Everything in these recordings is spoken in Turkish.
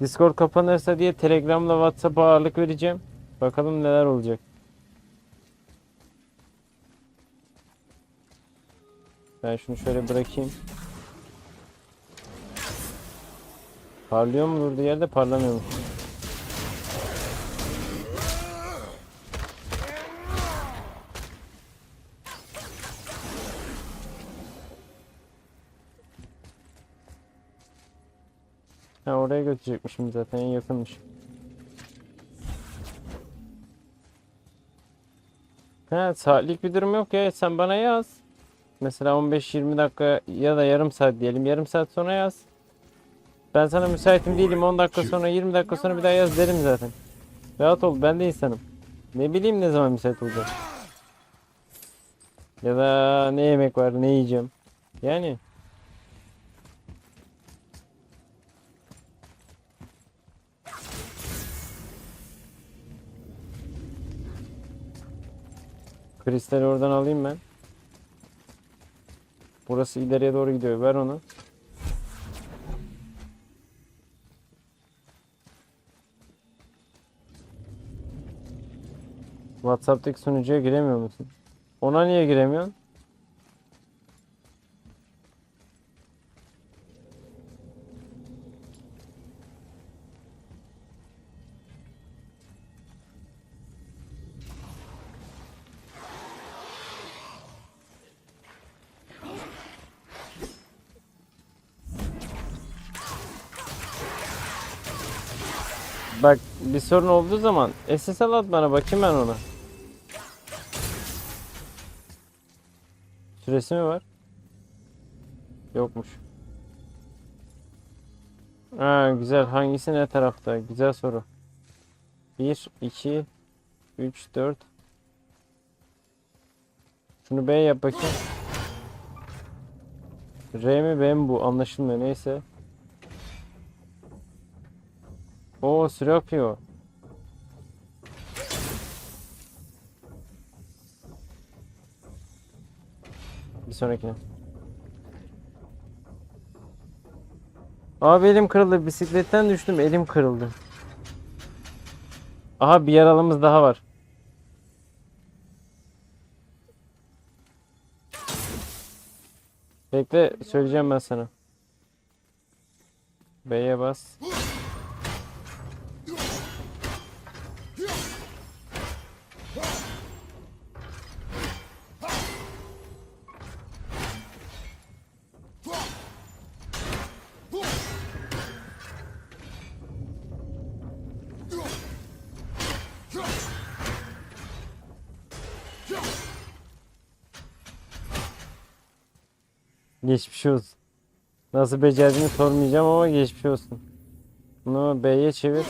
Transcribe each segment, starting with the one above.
Discord kapanırsa diye Telegram'la WhatsApp'a ağırlık vereceğim. Bakalım neler olacak. Ben şunu şöyle bırakayım. Parlıyor mu durduğu yerde parlamıyormuş. Ha oraya götürecekmişim zaten en yakınmış. Ha saatlik bir durum yok ya sen bana yaz. Mesela 15-20 dakika ya da yarım saat diyelim. Yarım saat sonra yaz. Ben sana müsaitim değilim 10 dakika sonra 20 dakika sonra bir daha yaz derim zaten. Rahat ol ben de insanım. Ne bileyim ne zaman müsait olacak. Ya da ne yemek var ne yiyeceğim. Yani. Kristali oradan alayım ben. Burası ileriye doğru gidiyor. Ver onu. WhatsApp'taki sunucuya giremiyor musun? Ona niye giremiyorsun? Bak bir sorun olduğu zaman SSL at bana bakayım ben ona. Süresi mi var? Yokmuş. Ha güzel. Hangisi ne tarafta? Güzel soru. 1, 2, 3, 4. Şunu B yap bakayım. R mi B mi bu? Anlaşılmıyor. Neyse. Oo süre akıyor. Bir sonrakine. Abi elim kırıldı. Bisikletten düştüm. Elim kırıldı. Aha bir yaralımız daha var. Bekle söyleyeceğim ben sana. B'ye bas. Geçmiş olsun. Nasıl becerdiğini sormayacağım ama geçmiş olsun. Bunu B'ye çevir.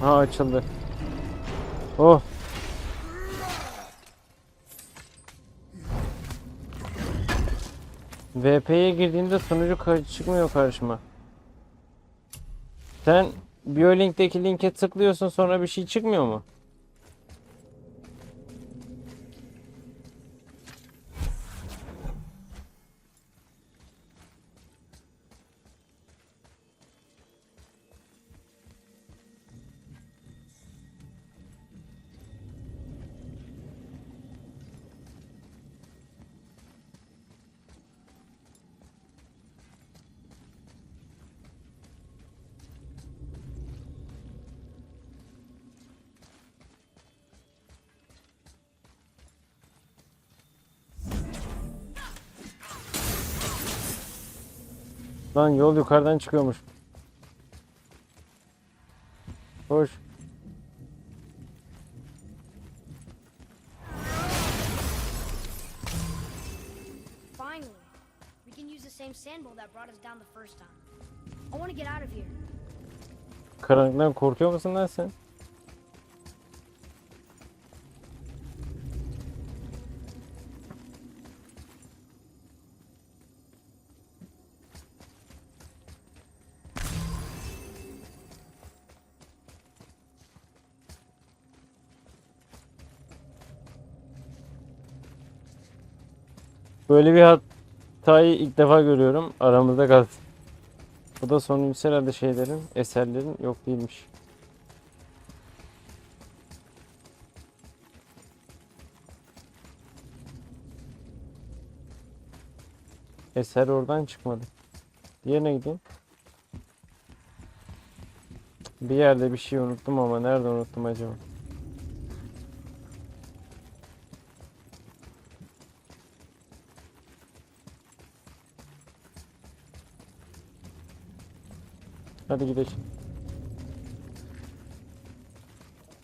Ha açıldı. Oh. VP'ye girdiğimde sunucu çıkmıyor karşıma. Sen BioLink'teki linke tıklıyorsun sonra bir şey çıkmıyor mu? Lan yol yukarıdan çıkıyormuş. Hoş. Finally, we can use the same sandbowl that brought us down the first time. I want to get out of here. Karanlıktan korkuyor musun lan sen? Böyle bir hatayı ilk defa görüyorum. Aramızda kalsın. Bu da sonuncusu herhalde şeylerin, eserlerin yok değilmiş. Eser oradan çıkmadı. Diğerine gideyim. Bir yerde bir şey unuttum ama nerede unuttum acaba? Nada de deixar.